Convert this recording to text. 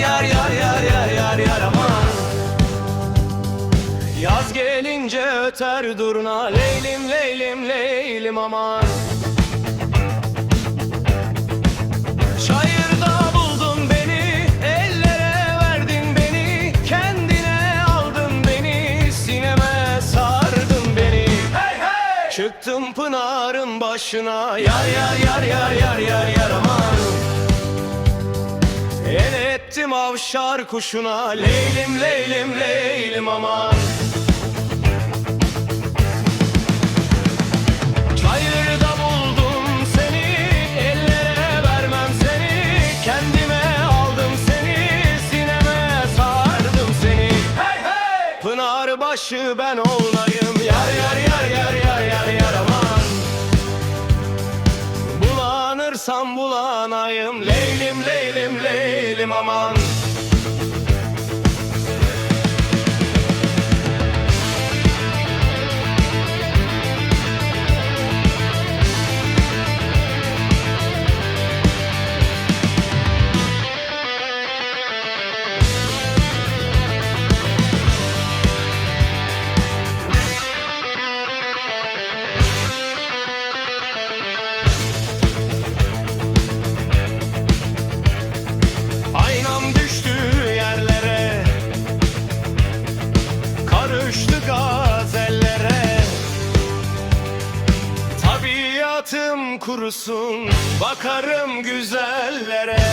yar yar yar yar yar yar aman Yaz gelince öter durna leylim leylim leylim aman Çıktım pınarın başına Yar yar yar yar yar yar yar aman ettim avşar kuşuna Leylim leylim leylim aman. Çayırda buldum seni Ellere vermem seni. Kendime aldım seni Sineme sardım seni. Pınar başı ben olayım Yar yar yar yar yar yar yar aman. Bulanırsam bulanayım Leylim leylim leylim aman Tabiatım kurusun. Bakarım güzellere